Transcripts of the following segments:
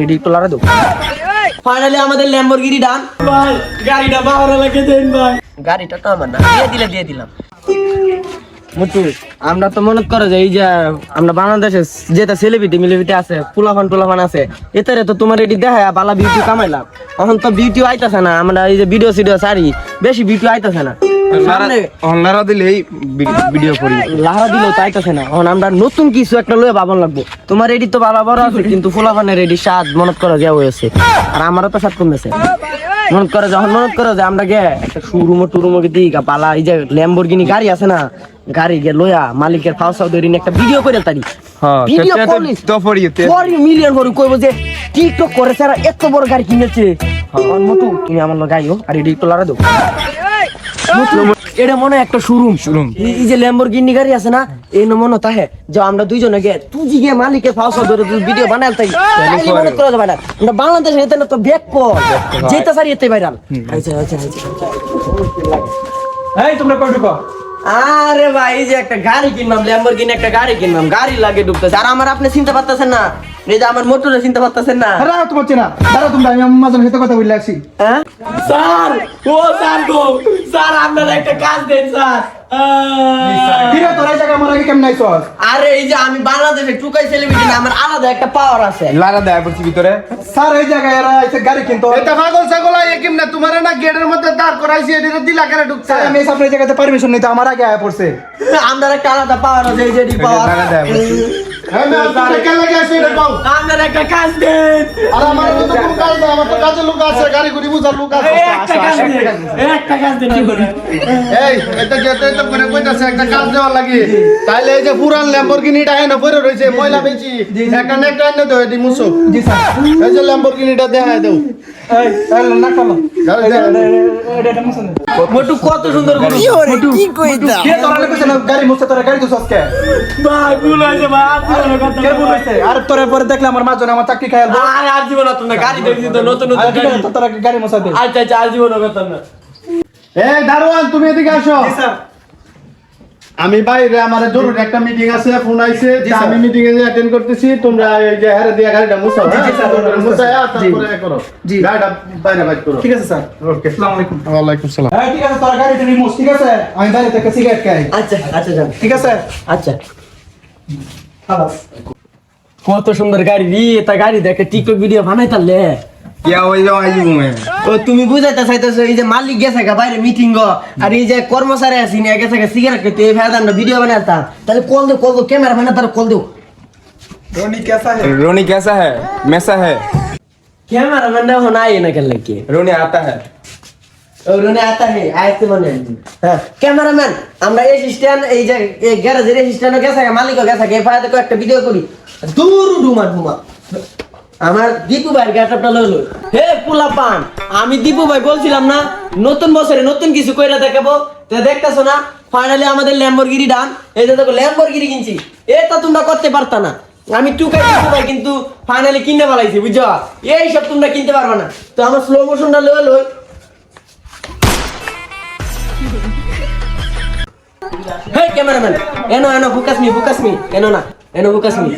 Ready একটু লড়া দাও ফাইনালি আমাদের ল্যাম্বরগিনি ডান ভাই গাড়িটা বাবার লাগে দেন ভাই। গাড়িটা তো আমার না। দিয়ে দিলে দিয়ে দিলাম। মুতু আমরা তো মনে করো যে এই যে আমরা বাংলাদেশে যেটা সেলিব্রিটি মিলিব্রিটি আছে ফুলাফান টুলাফান আছে এটারে তো তোমার এটি দেখা বালা বিউটি কামাইলাম। এখন তো বিউটি আইতাছে না আমরা এই যে ভিডিও সিডিও সারি বেশি বিউটি আইতাছে না। দিলেই ভিডিও করি। দিলেও আইতাছে না। এখন আমরা নতুন কিছু একটা লয়ে ভাবন লাগবো। তোমার এডি তো বড় আছে কিন্তু ফুলাফানের এডি স্বাদ মনে করো যে হয়েছে আর আমারও তো স্বাদ কমেছে মনে করো যখন মনে করো যে আমরা গে একটা শোরুম টুরুম দিই পালা এই যে ল্যাম্বরগিনি গাড়ি আছে না গাড়ি গে লয়া মালিকের ফাউসাও ধরি একটা ভিডিও করে তারি। হ্যাঁ, ভিডিও তো- মিলিয়ন কইব যে টিকটক করে এত বড় গাড়ি কিনেছে। আমার মতো তুমি আমার লগে আইও আর এডি একটু লড়া দাও। এটা মনে হয় একটা শোরুম শোরুম এই যে ল্যাম্বরগিনি গাড়ি আছে না এই মনে তাহে যে আমরা দুইজনে গে তুই জি গে মালিকের ফাউস ধরে তুই ভিডিও বানাল তাই তাইলে মনে করে যাবে না। আমরা বাংলাদেশে এতে না তো ব্যাক কর। যেতে সারি এতে ভাইরাল আচ্ছা আচ্ছা আচ্ছা এই তোমরা কই ঢুকো? আরে ভাই এই যে একটা গাড়ি কিনলাম ল্যাম্বরগিনি একটা গাড়ি কিনলাম গাড়ি লাগে ঢুকতেছে। আর আমার আপনি চিনতে পারতেছেন না এই যে আমার মোটরে চিনতে পারতেছেন না। দাঁড়াও তোমার চেনা দাঁড়াও তুমি আমি আমার মাঝে সাথে কথা বলে আসি হ্যাঁ? স্যার ও স্যার গো স্যার আপনারা একটা কাজ দেন স্যার। কিরে তোরা এই জায়গা আমার আগে কেমন আইছস? আরে এই যে আমি বাংলাদেশে টুকাই সেলিব্রিটি না আমার আলাদা একটা পাওয়ার আছে। লারা দেয় বলছি ভিতরে। স্যার এই জায়গায় এরা এসে গাড়ি কিনতো এটা পাগল ছাগল কেমনে? তোমার না গেটের মধ্যে দাঁড় করাইছি এটা দিলা কেন ঢুকছে? আমি এই সামনে জায়গাতে পারমিশন নিতে আমার আগে আয়া পড়ছে। আমার একটা আলাদা পাওয়ার আছে এই যে পাওয়ার হ্যাঁ একটা কাজ দেন। আর আমার তো কোনো কাজ না আমার তো কাজের লোক আছে গাড়ি ঘুরি বুঝার লোক আছে। এই একটা কাজ দেন একটা কাজ দেন কি করি এই এটা যেতে তো করে কইতাছে একটা কাজ দেওয়ার লাগি। তাইলে এই যে পুরান ল্যাম্বরগিনিটা হেন পড়ে রইছে ময়লা বেশি। একটা নেকটা এনে দাও এটি মুসো জি স্যার। এই যে ল্যাম্বরগিনিটা দেখায় দাও। এই এই না কালো গাড়ি দেখায় দাও। এটা এটা মুছে মোটু কত সুন্দর করে কি কইতা? কে তোরা লাগে না গাড়ি মুছে তোরা গাড়ি তো সস্কে ভাই ভুল হয়েছে ভাই আর জীবনে কথা কে বলছে আর তোরা পরে দেখলে আমার মাঝে আমার চাকরি খাইল আর জীবনে গাড়ি দেখছি তো নতুন নতুন গাড়ি। তোরা গাড়ি মুছা দে। আচ্ছা আচ্ছা আর জীবনে এই দারোয়ান তুমি এদিকে আসো। স্যার। আমি বাইরে আমার জরুরি একটা মিটিং আছে ফোন আইছে। আমি মিটিং এ অ্যাটেন্ড করতেছি তোমরা এই যে হারে দিয়া গাড়িটা মুছাও জি, জি, স্যার, হ্যাঁ? মুছায়া তারপরে করো। জি। গাড়িটা বাইরে বাইর করো। ঠিক আছে স্যার। ওকে আসসালামু আলাইকুম। ওয়ালাইকুম সালাম। হ্যাঁ ঠিক আছে তোরা গাড়িটা রিমুভ ঠিক আছে? আমি বাইরে থেকে সিগারেট খাই। আচ্ছা আচ্ছা যান। ঠিক আছে? আচ্ছা। খালাস কত সুন্দর গাড়ি রে তা গাড়ি দেখে টিকটক ভিডিও বানাই তাহলে কিয়া হয়ে যাও আইবো মে ও তুমি বুঝাইতে চাইতেছো এই যে মালিক গেছে গা বাইরে মিটিং গো আর এই যে কর্মচারী আছি না গেছে গা সিগারেট খেতে এই ভাই আমরা ভিডিও বানাতাম তাহলে কল দে কল দে ক্যামেরা বানা তার কল দেও रोनी कैसा है रोनी कैसा है मैसा है ক্যামেরা ম্যান এখন আই না কেন লাগে रोनी आता है রুনে আতা হে আইতে মানে হ্যাঁ ক্যামেরাম্যান আমরা এই স্ট্যান্ড এই যে এই গ্যারেজের এই স্ট্যান্ডে গেছে গা, মালিকও গেছে গা, এই ফায়াতে একটা ভিডিও করি দূর ডুমা ডুমা আমার দীপু ভাইয়ের গেটআপটা লইলো হে পুলা পান, আমি দীপু ভাই বলছিলাম না, নতুন বছরে নতুন কিছু কইরা দেখাবো। তো দেখতেছো না ফাইনালি আমাদের ল্যাম্বরগিরি ডান। এই যে দেখো ল্যাম্বরগিরি কিনছি। এটা তোমরা করতে পারতা না। আমি টুকাই দীপু ভাই কিন্তু ফাইনালি কিনতে পারাইছি বুঝছ? এই সব তোমরা কিনতে পারবে না। তো আমার স্লো মোশনটা লই লই। হে ক্যামেরাম্যান, এনো এনো ফোকাস মি ফোকাস মি এনো না। এ নবু কাশ্মীর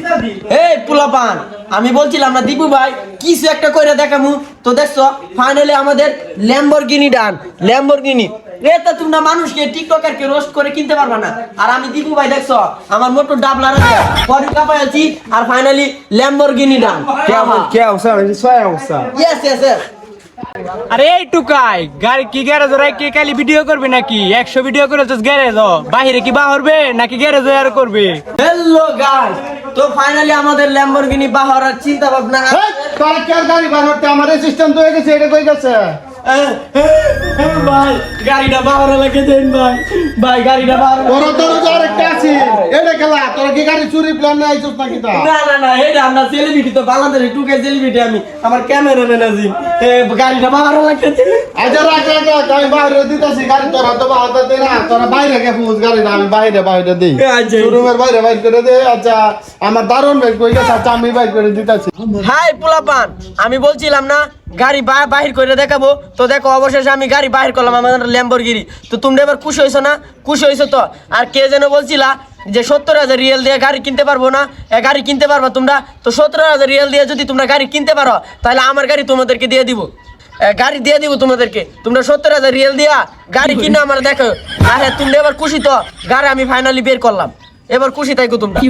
এই পোলাপান আমি বলছিলাম না দীপু ভাই কিছু একটা কইরা দেখামু। তো দেখছ ফাইনালি আমাদের ল্যাম্বরগিনি ডান ল্যাম্বরগিনি এটা না মানুষকে টিকটকারকে রোস্ট করে কিনতে পারবে না। আর আমি দীপু ভাই দেখছ আমার মোটর ডাবলার আছে পরে কাপাই আছি আর ফাইনালি ল্যাম্বরগিনি ডান। কে কে অবস্থা? অবস্থা ইয়েস ইয়েস ইয়েস আরে এই টুকাই গাড়ি কি গ্যারেজ রাই কি খালি ভিডিও করবে নাকি? একশো ভিডিও করে তো গ্যারেজ বাহিরে কি বাহরবে নাকি গ্যারেজ আর করবে? হ্যালো গাইস তো ফাইনালি আমাদের ল্যাম্বরগিনি বাহারার চিন্তা ভাবনা গাড়ি বার হতে আমার সিস্টেম তো হয়ে গেছে এটা কই গেছে? ভাই গাড়িটা বাহর লাগে দেন ভাই? ভাই গাড়িটা বাহর তোরা তোর যে আরেকটা আছে। এটা খেলা তোরা কি গাড়ি চুরি প্ল্যান নাই আইছিস নাকি তা? না না না এটা আমরা সেলিব্রিটি তো বাংলাদেশে টুকে সেলিব্রিটি আমি। আমার ক্যামেরাম্যান আছি। এ, গাড়িটা বাহারা লাগতেছে। আচ্ছা রাখ রাখ রাখ আমি বাইরে দিতেছি গাড়ি তোরা তো বাইরে দে না তোরা বাইরে গে ফুস গাড়ি না আমি বাইরে বাইরে দিই। শোরুমের বাইরে বাইর করে দে আচ্ছা আমার দারুণ বের কই গেছে আচ্ছা আমি বাইর করে দিতেছি। হাই পোলাপান আমি বলছিলাম না গাড়ি বাহির করে দেখাবো। তো দেখো অবশেষে আমি গাড়ি বাহির করলাম আমাদের ল্যাম্বরগিরি তো তোমরা এবার খুশি হয়েছো না? খুশি হয়েছো তো? আর কে যেন বলছিলা যে সত্তর হাজার রিয়েল দিয়ে গাড়ি কিনতে পারব না গাড়ি কিনতে পারব তোমরা? তো সত্তর হাজার রিয়েল দিয়ে যদি তোমরা গাড়ি কিনতে পারো, তাহলে আমার গাড়ি তোমাদেরকে দিয়ে দিব। গাড়ি দিয়ে দিব তোমাদেরকে। তোমরা সত্তর হাজার রিয়েল দিয়া গাড়ি কিনে আমার দেখো। আরে, তুমি এবার খুশি তো? গাড়ি আমি ফাইনালি বের করলাম। এবার খুশি তাই তোমরা।